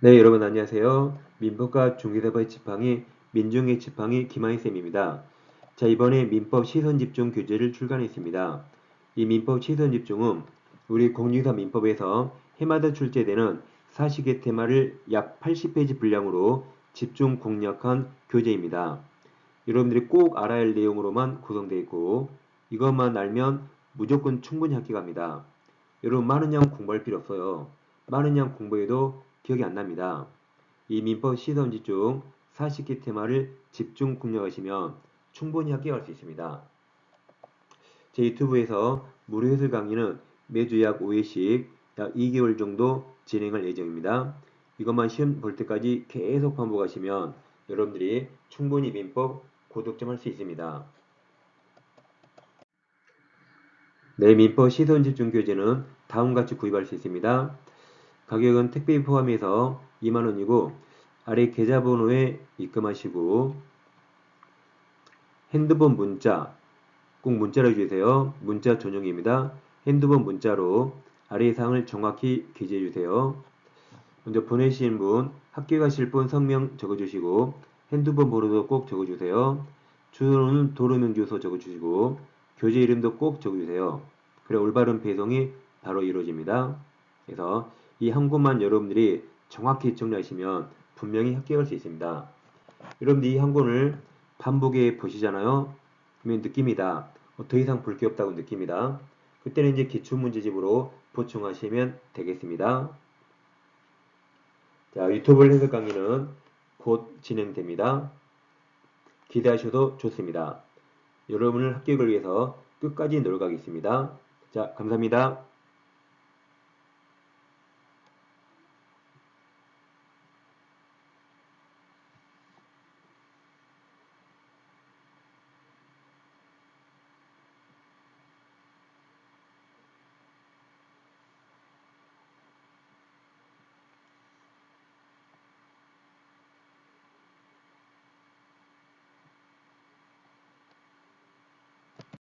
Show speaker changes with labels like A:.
A: 네, 여러분 안녕하세요. 민법과 중개사법의 지팡이 민중의 지팡이 김하희쌤입니다. 자, 이번에 민법 시선집중 교재를 출간했습니다. 이 민법 시선집중은 우리 공유사 민법에서 해마다 출제되는 사식의 테마를 약 80페이지 분량으로 집중 공략한 교재입니다. 여러분들이 꼭 알아야 할 내용으로만 구성되어 있고 이것만 알면 무조건 충분히 합격합니다. 여러분 많은 양 공부할 필요 없어요. 많은 양 공부해도 기억이 안 납니다. 이 민법 시선지 중 40개 테마를 집중 공략하시면 충분히 합격할 수 있습니다. 제 유튜브에서 무료 해설 강의는 매주 약 5회씩 약 2개월 정도 진행할 예정입니다. 이것만 시험 볼 때까지 계속 반복하시면 여러분들이 충분히 민법 고득점 할 수 있습니다. 네, 민법 시선 집중 교재는 다음과 같이 구입할 수 있습니다. 가격은 택배 포함해서 2만원이고 아래 계좌번호에 입금하시고 핸드폰 문자 꼭 문자로 주세요. 문자 전용입니다. 핸드폰 문자로 아래 사항을 정확히 기재해 주세요. 먼저 보내신 분, 학교 가실 분 성명 적어주시고 핸드폰 번호도 꼭 적어주세요. 주소는 도로명 주소 적어주시고 교재 이름도 꼭 적어주세요. 그래 올바른 배송이 바로 이루어집니다. 그래서 이 한 권만 여러분들이 정확히 정리하시면 분명히 합격할 수 있습니다. 여러분들 이한 권을 반복해 보시잖아요. 그러면 느낍니다. 어, 더 이상 볼 게 없다고 느낍니다. 그때는 이제 기출문제집으로 보충하시면 되겠습니다. 자, 유튜브 해석 강의는 곧 진행됩니다. 기대하셔도 좋습니다. 여러분을 합격을 위해서 끝까지 노력하겠습니다. 자, 감사합니다.